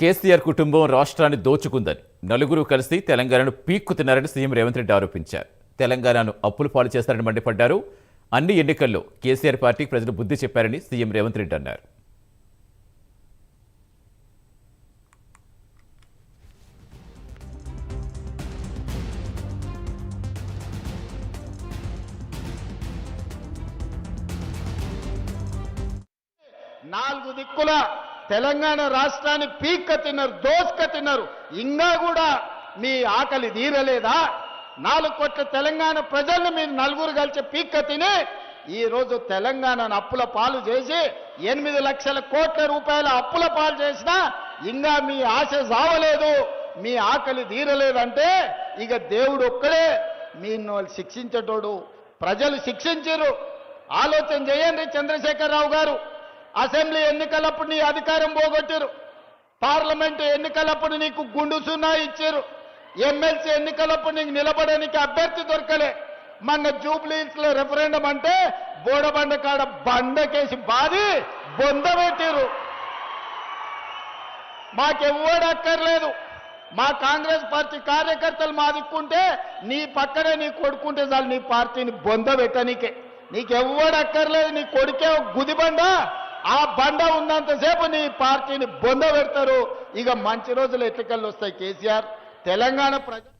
కేసీఆర్ కుటుంబం రాష్ట్రాన్ని దోచుకుందని నలుగురు కలిసి తెలంగాణను పీక్కుతున్నారని సీఎం రేవంత్ రెడ్డి ఆరోపించారు. తెలంగాణను అప్పులు పాలు చేస్తారని మండిపడ్డారు. అన్ని ఎన్నికల్లో కేసీఆర్ పార్టీకి ప్రజలు బుద్ధి చెప్పారని సీఎం రేవంత్ రెడ్డి అన్నారు. నాలుగు దిక్కుల తెలంగాణ రాష్ట్రాన్ని పీక్క తిన్నారు దోసుక తిన్నారు. ఇంకా కూడా మీ ఆకలి తీరలేదా? నాలుగు కోట్ల తెలంగాణ ప్రజల్ని మీరు నలుగురు కలిసి పీక్క తిని ఈరోజు తెలంగాణను అప్పుల పాలు చేసి ఎనిమిది లక్షల కోట్ల రూపాయల అప్పుల పాలు చేసినా ఇంకా మీ ఆశ సావలేదు మీ ఆకలి తీరలేదంటే ఇక దేవుడు ఒక్కడే మీ శిక్షించేటోడు. ప్రజలు శిక్షించరు ఆలోచన చేయండి చంద్రశేఖరరావు గారు. అసెంబ్లీ ఎన్నికలప్పుడు నీ అధికారం పోగొట్టారు. పార్లమెంటు ఎన్నికలప్పుడు నీకు గుండు సున్నా ఇచ్చారు. ఎమ్మెల్సీ ఎన్నికలప్పుడు నీకు నిలబడడానికి అభ్యర్థి దొరకలే. మన జూబ్లీస్లో రెఫరెండం అంటే బోడబండ కాడ బండకేసి బాది బొంద పెట్టారు. మాకెవ్వడు అక్కర్లేదు. మా కాంగ్రెస్ పార్టీ కార్యకర్తలు మా దిక్కుంటే నీ పక్కనే నీ కొడుకుంటే చాలు నీ పార్టీని బొంద పెట్టనీకే. నీకెవ్వడు అక్కర్లేదు. నీ కొడుకే ఒక గుదిబండ. ఆ బండ ఉన్నంతసేపు నీ పార్టీని బొంద పెడతారు. ఇక మంచి రోజులు ఎట్లకెళ్ళి వస్తాయి కేసీఆర్? తెలంగాణ ప్రజలు